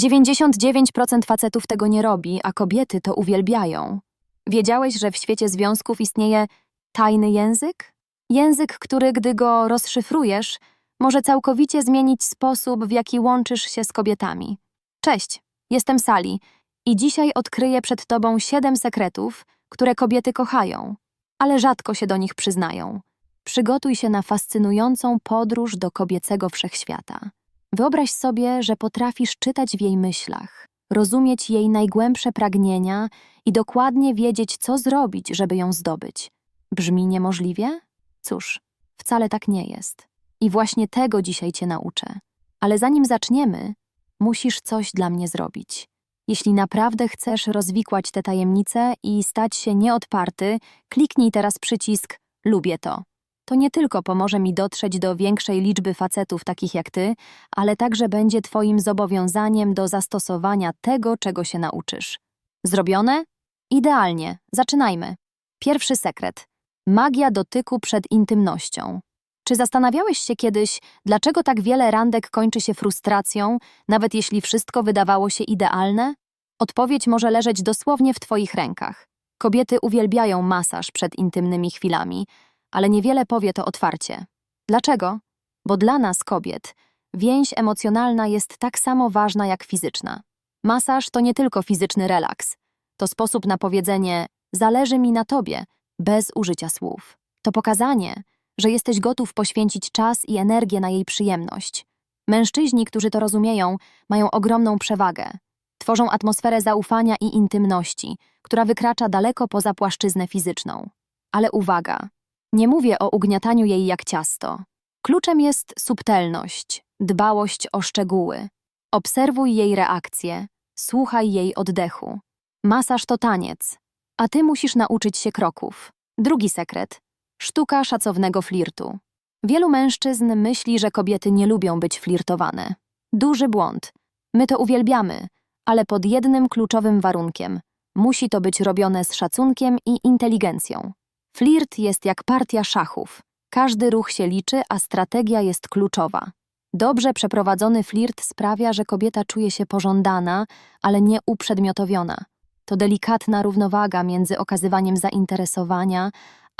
99% facetów tego nie robi, a kobiety to uwielbiają. Wiedziałeś, że w świecie związków istnieje tajny język? Język, który, gdy go rozszyfrujesz, może całkowicie zmienić sposób, w jaki łączysz się z kobietami. Cześć, jestem Sali i dzisiaj odkryję przed Tobą siedem sekretów, które kobiety kochają, ale rzadko się do nich przyznają. Przygotuj się na fascynującą podróż do kobiecego wszechświata. Wyobraź sobie, że potrafisz czytać w jej myślach, rozumieć jej najgłębsze pragnienia i dokładnie wiedzieć, co zrobić, żeby ją zdobyć. Brzmi niemożliwie? Cóż, wcale tak nie jest. I właśnie tego dzisiaj cię nauczę. Ale zanim zaczniemy, musisz coś dla mnie zrobić. Jeśli naprawdę chcesz rozwikłać te tajemnice i stać się nieodparty, kliknij teraz przycisk Lubię to. To nie tylko pomoże mi dotrzeć do większej liczby facetów takich jak ty, ale także będzie twoim zobowiązaniem do zastosowania tego, czego się nauczysz. Zrobione? Idealnie. Zaczynajmy. Pierwszy sekret. Magia dotyku przed intymnością. Czy zastanawiałeś się kiedyś, dlaczego tak wiele randek kończy się frustracją, nawet jeśli wszystko wydawało się idealne? Odpowiedź może leżeć dosłownie w Twoich rękach. Kobiety uwielbiają masaż przed intymnymi chwilami, ale niewiele powie to otwarcie. Dlaczego? Bo dla nas, kobiet, więź emocjonalna jest tak samo ważna jak fizyczna. Masaż to nie tylko fizyczny relaks. To sposób na powiedzenie zależy mi na tobie, bez użycia słów. To pokazanie, że jesteś gotów poświęcić czas i energię na jej przyjemność. Mężczyźni, którzy to rozumieją, mają ogromną przewagę. Tworzą atmosferę zaufania i intymności, która wykracza daleko poza płaszczyznę fizyczną. Ale uwaga, nie mówię o ugniataniu jej jak ciasto. Kluczem jest subtelność, dbałość o szczegóły. Obserwuj jej reakcje, słuchaj jej oddechu. Masaż to taniec, a ty musisz nauczyć się kroków. Drugi sekret sztuka szacownego flirtu. Wielu mężczyzn myśli, że kobiety nie lubią być flirtowane. Duży błąd. My to uwielbiamy, ale pod jednym kluczowym warunkiem. Musi to być robione z szacunkiem i inteligencją. Flirt jest jak partia szachów. Każdy ruch się liczy, a strategia jest kluczowa. Dobrze przeprowadzony flirt sprawia, że kobieta czuje się pożądana, ale nie uprzedmiotowiona. To delikatna równowaga między okazywaniem zainteresowania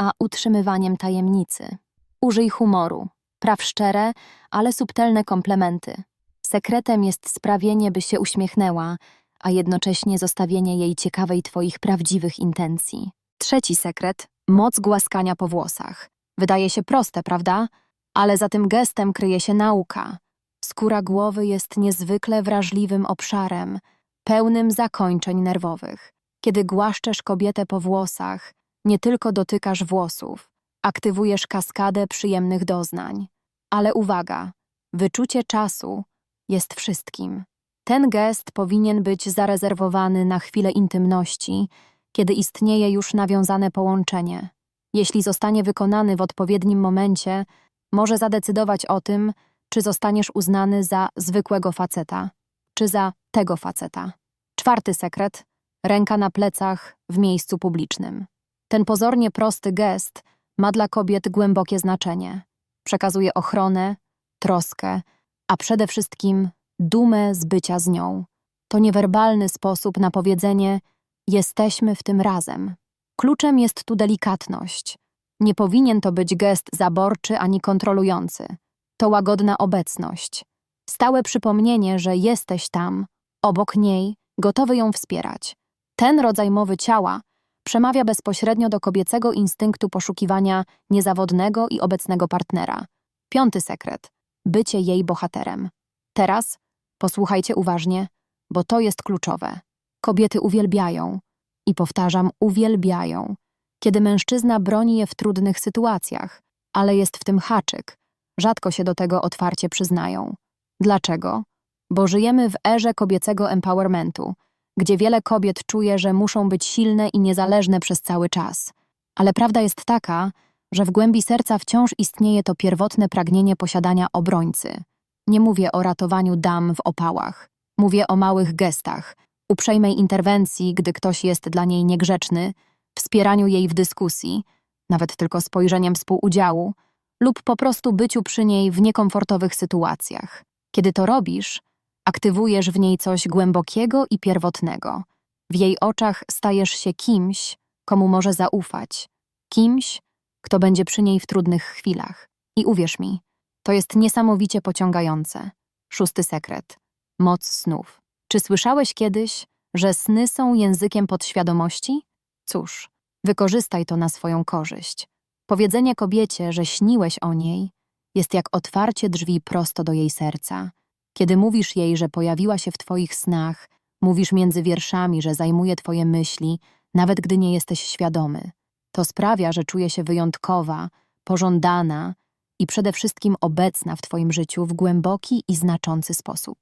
a utrzymywaniem tajemnicy. Użyj humoru, praw szczere, ale subtelne komplementy. Sekretem jest sprawienie, by się uśmiechnęła, a jednocześnie zostawienie jej ciekawej Twoich prawdziwych intencji. Trzeci sekret moc głaskania po włosach. Wydaje się proste, prawda? Ale za tym gestem kryje się nauka. Skóra głowy jest niezwykle wrażliwym obszarem, pełnym zakończeń nerwowych. Kiedy głaszczesz kobietę po włosach, nie tylko dotykasz włosów, aktywujesz kaskadę przyjemnych doznań. Ale uwaga, wyczucie czasu jest wszystkim. Ten gest powinien być zarezerwowany na chwilę intymności, kiedy istnieje już nawiązane połączenie. Jeśli zostanie wykonany w odpowiednim momencie, może zadecydować o tym, czy zostaniesz uznany za zwykłego faceta, czy za tego faceta. Czwarty sekret ręka na plecach w miejscu publicznym. Ten pozornie prosty gest ma dla kobiet głębokie znaczenie. Przekazuje ochronę, troskę, a przede wszystkim dumę z bycia z nią. To niewerbalny sposób na powiedzenie: Jesteśmy w tym razem. Kluczem jest tu delikatność. Nie powinien to być gest zaborczy ani kontrolujący. To łagodna obecność. Stałe przypomnienie, że jesteś tam, obok niej, gotowy ją wspierać. Ten rodzaj mowy ciała przemawia bezpośrednio do kobiecego instynktu poszukiwania niezawodnego i obecnego partnera. Piąty sekret bycie jej bohaterem. Teraz posłuchajcie uważnie, bo to jest kluczowe. Kobiety uwielbiają, i powtarzam, uwielbiają, kiedy mężczyzna broni je w trudnych sytuacjach, ale jest w tym haczyk. Rzadko się do tego otwarcie przyznają. Dlaczego? Bo żyjemy w erze kobiecego empowermentu, gdzie wiele kobiet czuje, że muszą być silne i niezależne przez cały czas. Ale prawda jest taka, że w głębi serca wciąż istnieje to pierwotne pragnienie posiadania obrońcy. Nie mówię o ratowaniu dam w opałach. Mówię o małych gestach, uprzejmej interwencji, gdy ktoś jest dla niej niegrzeczny, wspieraniu jej w dyskusji, nawet tylko spojrzeniem współudziału, lub po prostu byciu przy niej w niekomfortowych sytuacjach. Kiedy to robisz, Aktywujesz w niej coś głębokiego i pierwotnego. W jej oczach stajesz się kimś, komu może zaufać, kimś, kto będzie przy niej w trudnych chwilach. I uwierz mi, to jest niesamowicie pociągające. Szósty sekret. Moc snów. Czy słyszałeś kiedyś, że sny są językiem podświadomości? Cóż, wykorzystaj to na swoją korzyść. Powiedzenie kobiecie, że śniłeś o niej, jest jak otwarcie drzwi prosto do jej serca. Kiedy mówisz jej, że pojawiła się w twoich snach, mówisz między wierszami, że zajmuje twoje myśli, nawet gdy nie jesteś świadomy. To sprawia, że czuje się wyjątkowa, pożądana i przede wszystkim obecna w twoim życiu w głęboki i znaczący sposób.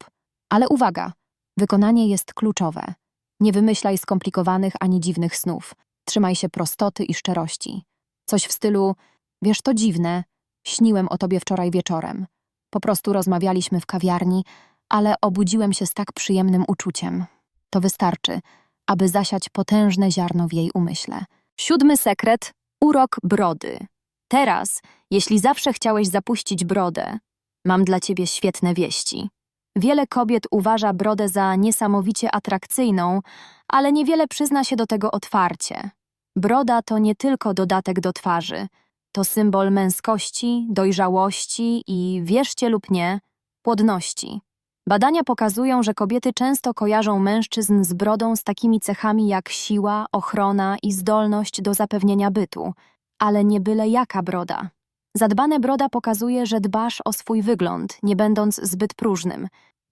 Ale uwaga, wykonanie jest kluczowe. Nie wymyślaj skomplikowanych ani dziwnych snów. Trzymaj się prostoty i szczerości. Coś w stylu, wiesz, to dziwne, śniłem o tobie wczoraj wieczorem. Po prostu rozmawialiśmy w kawiarni, ale obudziłem się z tak przyjemnym uczuciem. To wystarczy, aby zasiać potężne ziarno w jej umyśle. Siódmy sekret urok brody. Teraz, jeśli zawsze chciałeś zapuścić brodę, mam dla ciebie świetne wieści. Wiele kobiet uważa brodę za niesamowicie atrakcyjną, ale niewiele przyzna się do tego otwarcie. Broda to nie tylko dodatek do twarzy, to symbol męskości, dojrzałości i, wierzcie lub nie, płodności. Badania pokazują, że kobiety często kojarzą mężczyzn z brodą z takimi cechami jak siła, ochrona i zdolność do zapewnienia bytu, ale nie byle jaka broda. Zadbane broda pokazuje, że dbasz o swój wygląd, nie będąc zbyt próżnym.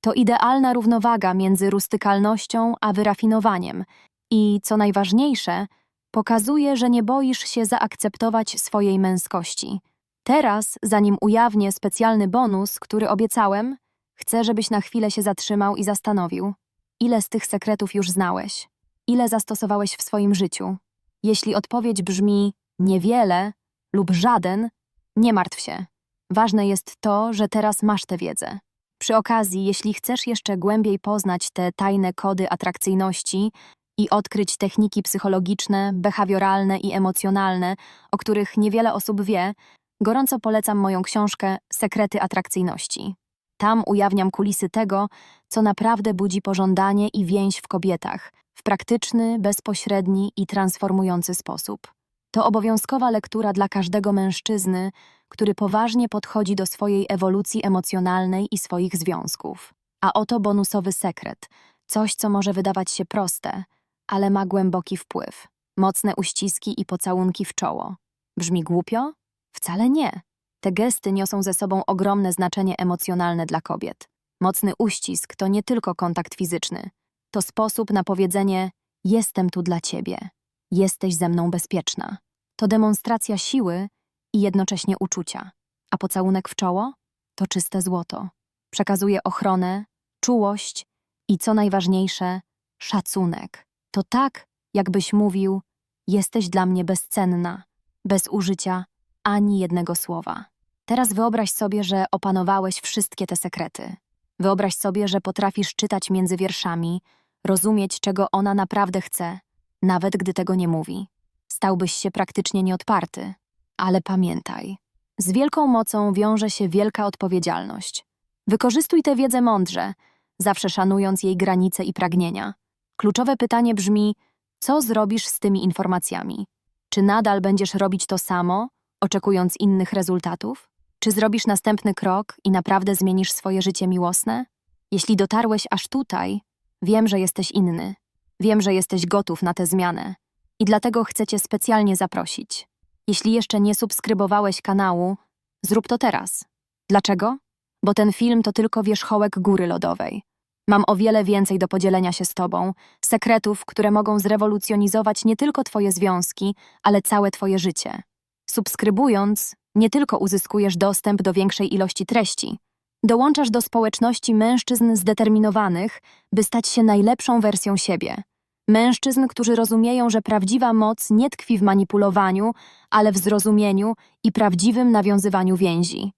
To idealna równowaga między rustykalnością a wyrafinowaniem i, co najważniejsze, pokazuje, że nie boisz się zaakceptować swojej męskości. Teraz, zanim ujawnię specjalny bonus, który obiecałem, chcę, żebyś na chwilę się zatrzymał i zastanowił, ile z tych sekretów już znałeś, ile zastosowałeś w swoim życiu. Jeśli odpowiedź brzmi niewiele lub żaden, nie martw się. Ważne jest to, że teraz masz tę wiedzę. Przy okazji, jeśli chcesz jeszcze głębiej poznać te tajne kody atrakcyjności i odkryć techniki psychologiczne, behawioralne i emocjonalne, o których niewiele osób wie, gorąco polecam moją książkę Sekrety atrakcyjności. Tam ujawniam kulisy tego, co naprawdę budzi pożądanie i więź w kobietach, w praktyczny, bezpośredni i transformujący sposób. To obowiązkowa lektura dla każdego mężczyzny, który poważnie podchodzi do swojej ewolucji emocjonalnej i swoich związków. A oto bonusowy sekret coś, co może wydawać się proste, ale ma głęboki wpływ. Mocne uściski i pocałunki w czoło. Brzmi głupio? Wcale nie. Te gesty niosą ze sobą ogromne znaczenie emocjonalne dla kobiet. Mocny uścisk to nie tylko kontakt fizyczny. To sposób na powiedzenie: Jestem tu dla ciebie. Jesteś ze mną bezpieczna. To demonstracja siły i jednocześnie uczucia. A pocałunek w czoło? To czyste złoto. Przekazuje ochronę, czułość i co najważniejsze, szacunek. To tak, jakbyś mówił: Jesteś dla mnie bezcenna, bez użycia ani jednego słowa. Teraz wyobraź sobie, że opanowałeś wszystkie te sekrety. Wyobraź sobie, że potrafisz czytać między wierszami, rozumieć, czego ona naprawdę chce, nawet gdy tego nie mówi. Stałbyś się praktycznie nieodparty. Ale pamiętaj, z wielką mocą wiąże się wielka odpowiedzialność. Wykorzystuj tę wiedzę mądrze, zawsze szanując jej granice i pragnienia. Kluczowe pytanie brzmi: co zrobisz z tymi informacjami? Czy nadal będziesz robić to samo, oczekując innych rezultatów? Czy zrobisz następny krok i naprawdę zmienisz swoje życie miłosne? Jeśli dotarłeś aż tutaj, wiem, że jesteś inny. Wiem, że jesteś gotów na tę zmianę. I dlatego chcę Cię specjalnie zaprosić. Jeśli jeszcze nie subskrybowałeś kanału, zrób to teraz. Dlaczego? Bo ten film to tylko wierzchołek góry lodowej. Mam o wiele więcej do podzielenia się z Tobą, sekretów, które mogą zrewolucjonizować nie tylko Twoje związki, ale całe Twoje życie. Subskrybując, nie tylko uzyskujesz dostęp do większej ilości treści, dołączasz do społeczności mężczyzn zdeterminowanych, by stać się najlepszą wersją siebie. Mężczyzn, którzy rozumieją, że prawdziwa moc nie tkwi w manipulowaniu, ale w zrozumieniu i prawdziwym nawiązywaniu więzi.